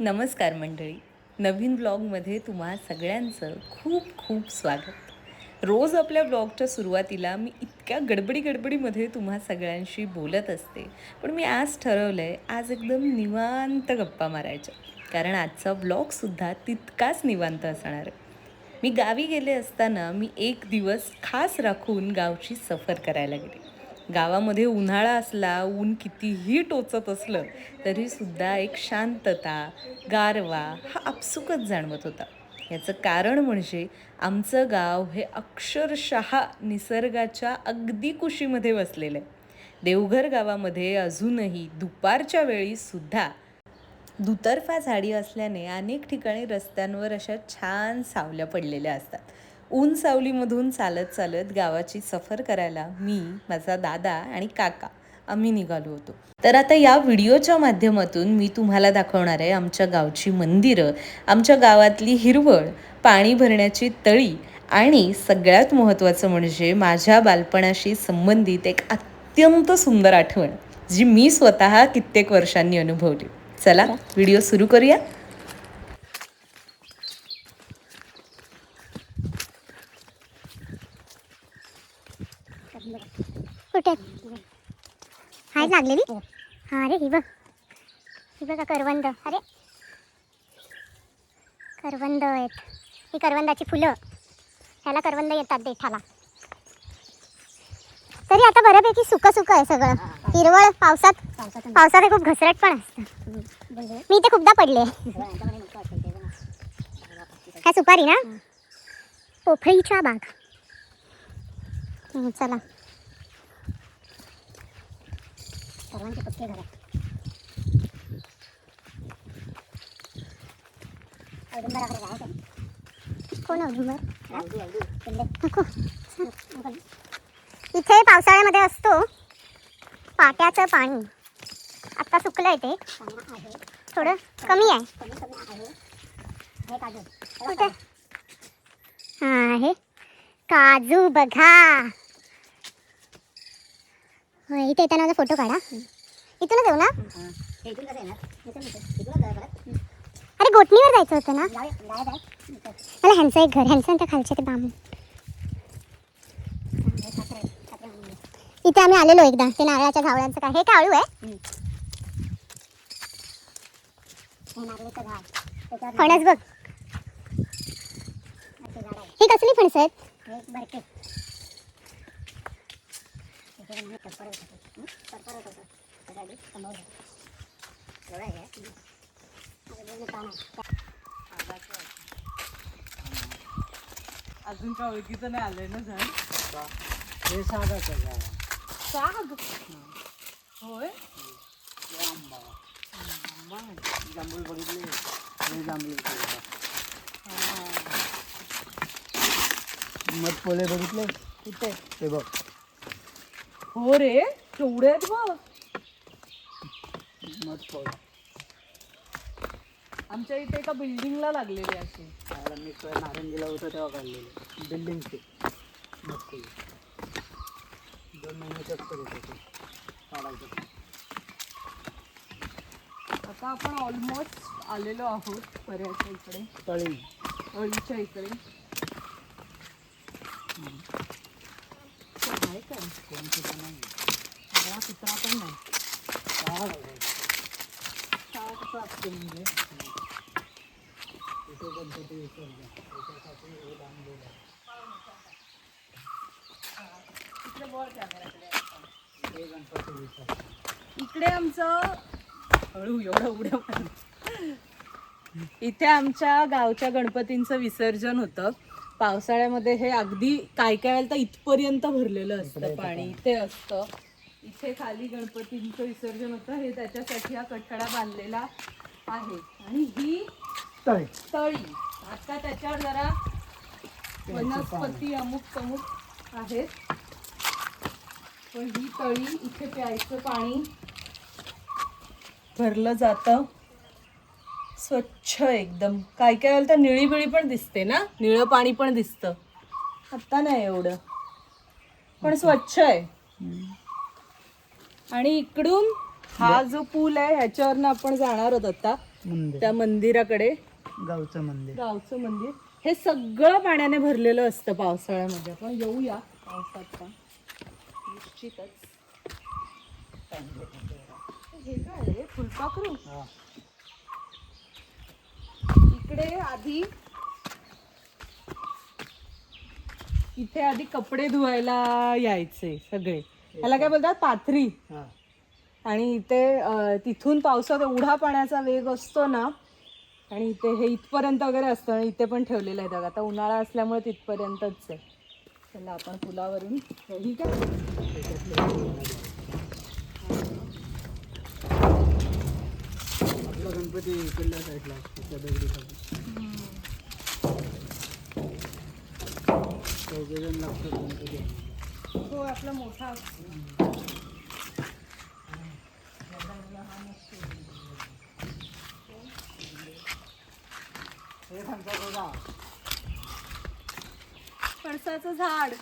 नमस्कार मंडळी. नवीन ब्लॉगमध्ये तुम्हा सगळ्यांचं खूप खूप स्वागत. रोज आपल्या ब्लॉगच्या सुरुवातीला मी इतक्या गडबडी गडबडीमध्ये तुम्हा सगळ्यांशी बोलत असते. पण मी आज ठरवलं आहे आज एकदम निवांत गप्पा मारायच्या. कारण आजचा ब्लॉगसुद्धा तितकाच निवांत असणार आहे. मी गावी गेले असताना मी एक दिवस खास राखून गावची सफर करायला गेले. गावामध्ये उन्हाळा असला ऊन कितीही टोचत असलं तरीसुद्धा एक शांतता गारवा हा आपसुकच जाणवत होता. याचं कारण म्हणजे आमचं गाव हे अक्षरशः निसर्गाच्या अगदी कुशीमध्ये वसलेलं आहे. देवघर गावामध्ये अजूनही दुपारच्या वेळीसुद्धा दुतर्फा झाडी असल्याने अनेक ठिकाणी रस्त्यांवर अशा छान सावल्या पडलेल्या असतात. ऊन सावलीमधून चालत चालत गावाची सफर करायला मी माझा दादा आणि काका आम्ही निघालो होतो. तर आता या व्हिडिओच्या माध्यमातून मी तुम्हाला दाखवणार आहे आमच्या गावची मंदिरं आमच्या गावातली हिरवळ पाणी भरण्याची तळी आणि सगळ्यात महत्त्वाचं म्हणजे माझ्या बालपणाशी संबंधित एक अत्यंत सुंदर आठवण जी मी स्वतः कित्येक वर्षांनी अनुभवली. चला व्हिडिओ सुरू करूया. कुठे हाय लागलेली हा. अरे ही बघ. ही बघा करवंद. अरे. करवंद आहेत. ही करवंदाची फुलं. ह्याला करवंद येतात देठाला. तरी आता बऱ्यापैकी सुक सुक आहे सगळं. हिरवळ पावसात. पावसात हे खूप घसरट पण असतं. मी इथे खूपदा पडले. ह्या सुपारी ना? पोफळीच्या बाग. हं, चला. सर्वांचे पक्के घर कोण औदुंबर? नको. इथे पावसाळ्यामध्ये असतो पाट्याचं पाणी. आता सुकलंय ते. थोडं कमी आहे. कुठे? हा आहे. काजू बघा. इथे येताना माझा फोटो काढा. इथूनच येऊ ना? अरे गोटणीवर जायचं होतं ना? मला ह्यांचं एक घर ह्यांचं आणि त्या खालचे ते बांबू इथे आम्ही आलेलो एकदा ते नारळाच्या झावळांचं काय हे काय आळू आहे? फणस बघ. ही कसली फणस आहेत? अजून का ओळखीचं नाही आलंय ना झाड? हे सागाचं झाड साग होय? जांभूळ बघितले? हे जांभूळ मध पोले बघितले? कुठे ते बघ. हो रे केवढे आहेत बघ आमच्या इथे एका बिल्डिंगला लागलेले असे मी नारंगीला होतो तेव्हा काढलेले. बिल्डिंगचे. पोळे दोन महिन्याच्याच करत होते काढायचं. आता आपण ऑलमोस्ट आलेलो आहोत पर्याच्या इकडे. तळी. अळीच्या इकडे. कुत्रा पण नाही म्हणजे तिथे गणपती विसर्जन त्याच्यासाठी हे बांधलेलं आहे. हे गणपती विसर्जन इकडे आमचं हळू एवढं उड्या इथे आमच्या गावच्या गणपतींचं विसर्जन होतं पावसाळ्यामध्ये हे अगदी काय काय वेळेला तर इथपर्यंत भरलेलं असतं पाणी इथे असतं. इथे खाली गणपतींचं विसर्जन होतं. हे त्याच्यासाठी हा कठडा बांधलेला आहे. आणि ही तळी. तळी. आता त्याच्यावर जरा वनस्पती अमुक तमुक आहेत. पण ही तळी इथे प्यायचं पाणी भरलं जातं. स्वच्छ एकदम. काय काय वेळेला तर निळी बिळी पण दिसते ना? निळं पाणी पण दिसतं. आता नाही एवढं. पण स्वच्छ आहे. आणि इकडून हा जो पूल आहे ह्याच्यावरनं आपण जाणार आहोत आता. त्या मंदिराकडे. गावचं मंदिर. गावचं मंदिर. हे सगळं पाण्याने भरलेलं असतं पावसाळ्यामध्ये. आपण येऊया. पावसात का निश्चितच. हे काय फुलपाखरू? इकडे आधी इथे आधी कपडे धुवायला यायचे सगळे. ह्याला काय बोलतात? पाथरी. हा. आणि इथे तिथून पावसात एवढा पाण्याचा वेग असतो ना आणि इथे हे इथपर्यंत वगैरे असतं आणि इथे पण ठेवलेलं आहे बघा. आता उन्हाळा असल्यामुळे तिथपर्यंतच आहे. चला आपण पुलावरून ही काय आपला गणपती इकडल्या साईडला असतो त्या दगडी खाली चौघेजण लागतात गणपती हो आपला मोठा हे सांगता बघा. फणसाचं झाड.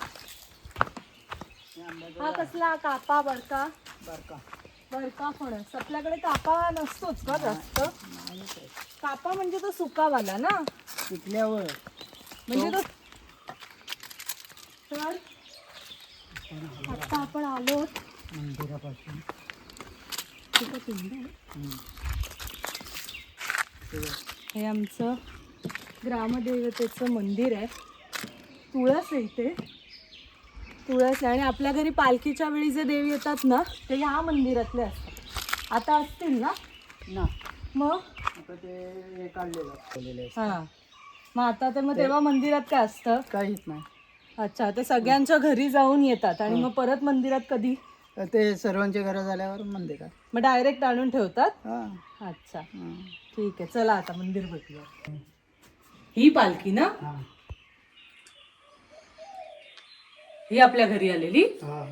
हे हा कसला कापा बरका. बारका. बरका फणस आपल्याकडे कापा नसतोच का जास्त. कापा म्हणजे तो सुकावाला ना? पिकल्यावर म्हणजे तो तर आता आपण आलो. मंदिरापासून. तिथं पिंड. हे आमचं ग्रामदेवतेचं मंदिर आहे. तुळस आहे इथे. तुळस आहे आणि आपल्या घरी पालखीच्या वेळी जे देव येतात ना ते ह्या मंदिरातले असतात. आता असतील ना? ना. मग? आता ते हे काढलेलं ठेवलेलं आहे हां. मग आता ते मग तेव्हा मंदिरात काय असतं? काहीच नाही. अच्छा ते सगळ्यांच्या घरी जाऊन येतात आणि मग परत मंदिरात कधी? तर ते सर्वांचे घरं झाल्यावर मंदिरात. मग डायरेक्ट आणून ठेवतात? हा. अच्छा. हा. ठीक आहे चला आता मंदिर बघूया. ही पालखी ना? हा. ही आपल्या घरी आलेली. हा.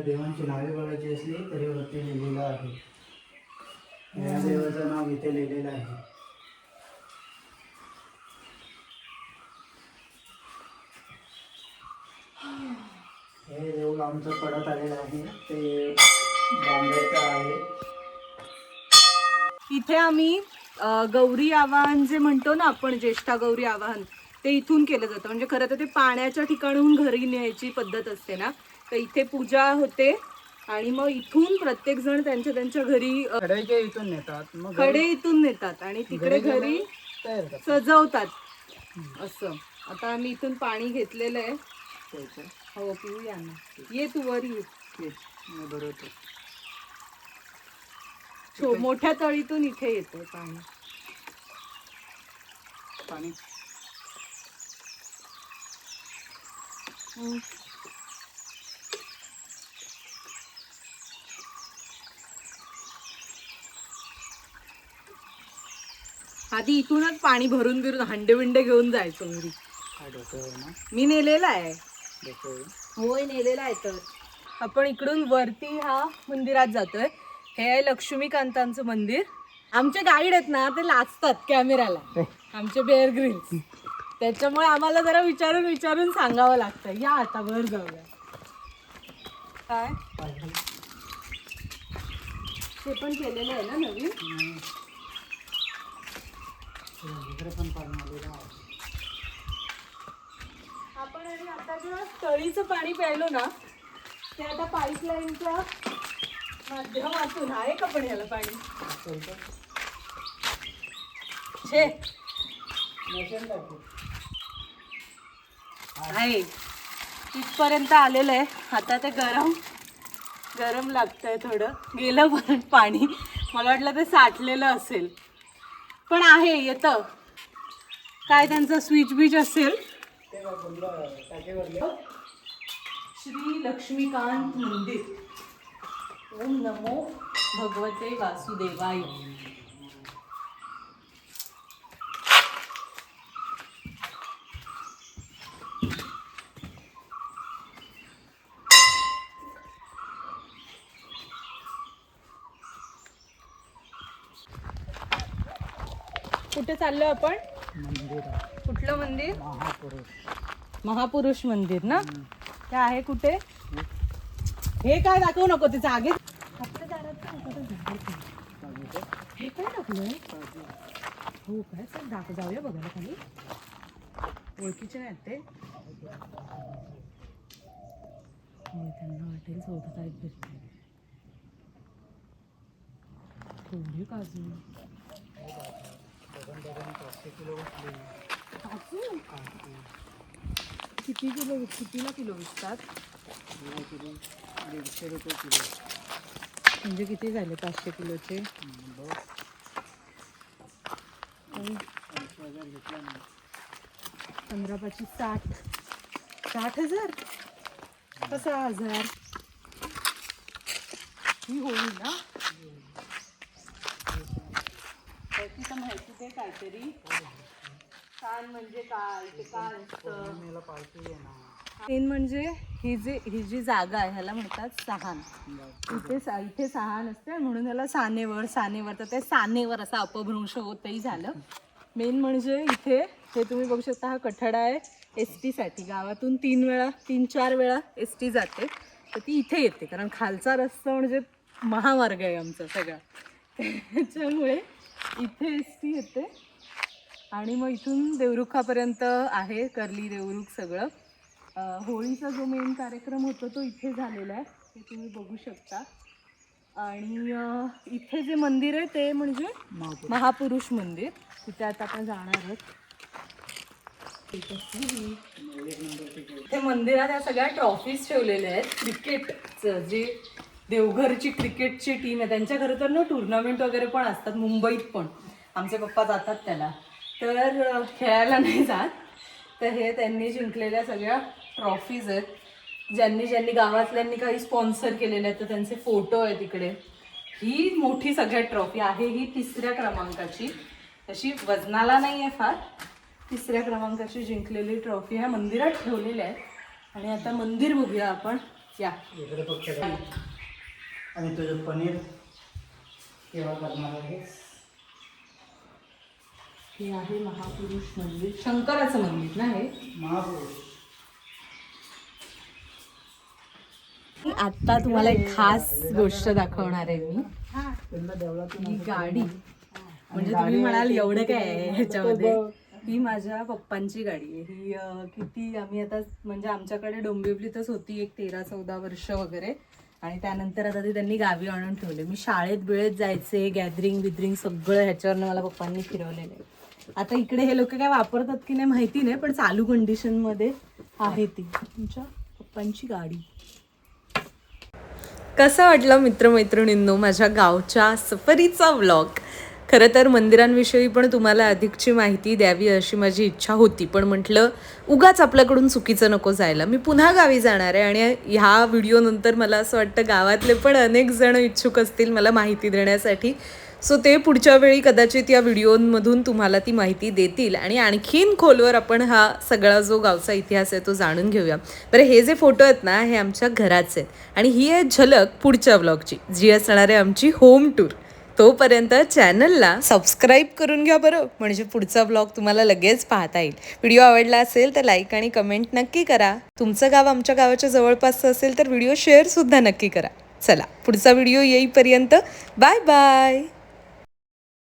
देवांची नावे बघायची असली तरी वरती लिहिलेलं आहे. या देवाचं नाव इथे लिहिलेलं आहे. हे देऊळ आमचं पडत आलेलं आहे. ते बांधायचं आहे. इथे आम्ही अ, गौरी आवाहन जे म्हणतो ना आपण ज्येष्ठा गौरी आवाहन ते इथून केलं जातं. म्हणजे खरं तर ते पाण्याच्या ठिकाणहून घरी न्यायची पद्धत असते ना. तर इथे पूजा होते. आणि मग इथून प्रत्येक जण त्यांच्या त्यांच्या घरी इथून नेतात. मग खडे इथून नेतात आणि तिकडे घरी सजवतात. असं. आता आम्ही इथून पाणी घेतलेलं आहे. हो पिऊया ना. ये तू वर ये. मोठ्या तळीतून इथे येतं पाणी. पाणी. आधी इथूनच पाणी भरून बिरून हांडे बिंडे घेऊन जायचो घरी. डोक्यावर ना मी नेलेला आहे. डोक्यावर होय नेलेला आहे तर. आपण इकडून वरती हा मंदिरात जातोय. हे आहे लक्ष्मीकांतांचं मंदिर. आमचे गाईड आहेत ना ते लाचतात कॅमेराला आमचे बेअर ग्रिल्स त्याच्यामुळे आम्हाला जरा विचारून विचारून सांगावं लागतं. या आता वर जाऊया. काय? ते पण केलेलं आहे ना नवीन? इकडे पण आपण आणि आता जेव्हा तळीचं पाणी प्यायलो ना ते आता पाईपलाईनच्या माध्यमातून आहे का पण याला पाणी? छे. आहे. इथपर्यंत आलेलं आहे. आता ते गरम गरम लागतंय थोडं. गेलं पण पाणी. मला वाटलं ते साठलेलं असेल. पण आहे येतं. काय त्यांचं स्विच बीच असेल? श्री लक्ष्मीकांत मंदिर. ओम नमो भगवते वासुदेवाय. कुठे चाललो आपण? मंदिर कुठलं मंदिर? महापुरुष महापुरुष मंदिर ना? ते आहे कुठे? हे काय दाखवू नको ते जागे हे काय टाकलंय हो काय? सर दाखव जाऊया बघायला खाली. ओळखीचे नाहीत ते. त्यांना वाटेल शोधत आहेत फिरते थोडी काजू. किती किलो कितीला किलो विकतात? दीडशे रुपये किलो म्हणजे किती झाले? पाचशे किलोचे? पंधरा पाचशे साठ. साठ हजार? का सहा हजार? ही होईल ना त्याची तर माहिती ते काहीतरी. कान म्हणजे काय ते काय असतं. मेन म्हणजे ही जी ही जी जागा आहे ह्याला म्हणतात सहान. इथे सा इथे सहान असते म्हणून ह्याला सानेवर सानेवर. तर ते सानेवर असा अपभ्रंश होतही झालं. मेन म्हणजे इथे हे तुम्ही बघू शकता हा कठडा आहे एस टीसाठी गावातून तीन वेळा तीन चार वेळा एस टी जाते. तर ती इथे येते कारण खालचा रस्ता म्हणजे महामार्ग आहे आमचा सगळा. त्याच्यामुळे इथे एस टी येते. आणि मग इथून देवरुखापर्यंत आहे कर्ली देवरुख सगळं. होळीचा जो मेन कार्यक्रम होतो तो इथे झालेला आहे. हे तुम्ही बघू शकता. आणि इथे जे मंदिर आहे ते म्हणजे महापुरुष. मंदिर. तिथे आता आपण जाणार आहोत. ते मंदिरात या सगळ्या ट्रॉफीज ठेवलेल्या आहेत. क्रिकेटचं जे देवघरची क्रिकेटची टीम आहे. त्यांच्या घरी तर ना टुर्नामेंट वगैरे पण असतात. मुंबईत पण. आमचे पप्पा जातात त्याला. तर खेळायला नाही जात. तर हे त्यांनी जिंकलेल्या सगळ्या ट्रॉफीज आहेत. ज्यांनी ज्यांनी गावातल्यांनी काही स्पॉन्सर केलेले आहेत तर त्यांचे फोटो आहेत इकडे ही मोठी सगळ्यात ट्रॉफी आहे. ही तिसऱ्या क्रमांकाची. तशी वजनाला नाही आहे फार. तिसऱ्या क्रमांकाची जिंकलेली ट्रॉफी ह्या मंदिरात ठेवलेल्या आहेत. आणि आता मंदिर बघूया आपण. या. आणि तुझं पनीर केव्हा करणार आहेस हे आहे महापुरुष मंदिर. शंकराचं मंदिर ना हे? महापुरुष. आता तुम्हाला एक खास गोष्ट दाखवणार आहे मी. ही गाडी. म्हणजे तुम्ही म्हणाल एवढं काय आहे ह्याच्यामध्ये? ही माझ्या पप्पांची गाडी आहे. ही किती आम्ही आता म्हणजे आमच्याकडे डोंबिवलीतच होती एक तेरा चौदा वर्ष वगैरे. आणि त्यानंतर आता ते त्यांनी गावी आणून ठेवले. मी शाळेत बिळेत जायचे गॅदरिंग बिदरिंग सगळं ह्याच्यावरनं मला पप्पांनी फिरवलेले आता इकडे हे लोक काय वापरतात की नाही माहिती नाही पण चालू कंडिशनमध्ये आहे ती. तुमच्या पप्पांची गाडी. कसं वाटलं मित्रमैत्रिणींनो माझ्या गावच्या सफरीचा व्लॉग खरं तर मंदिरांविषयी पण तुम्हाला अधिकची माहिती द्यावी अशी माझी इच्छा होती. पण म्हटलं उगाच आपल्याकडून चुकीचं नको जायला. मी पुन्हा गावी जाणार आहे आणि ह्या व्हिडिओनंतर मला असं वाटतं गावातले पण अनेक जण इच्छुक असतील मला माहिती देण्यासाठी. सो ते पुढच्या वेळी कदाचित या व्हिडिओमधून तुम्हाला ती माहिती देतील. आणि आणखीन खोलवर आपण हा सगळा जो गावचा इतिहास आहे तो जाणून घेऊया. बरं हे जे फोटो आहेत ना हे आमच्या घराचे आहेत. आणि ही आहे झलक पुढच्या ब्लॉगची जी असणार आहे आमची होम टूर तोपर्यंत चॅनलला सबस्क्राईब करून घ्या बरं. म्हणजे पुढचा ब्लॉग तुम्हाला लगेच पाहता येईल. व्हिडिओ आवडला असेल तर लाईक आणि कमेंट नक्की करा. तुमचं गाव आमच्या गावाच्या जवळपासचं असेल तर व्हिडिओ शेअरसुद्धा नक्की करा. चला पुढचा व्हिडिओ येईपर्यंत बाय बाय.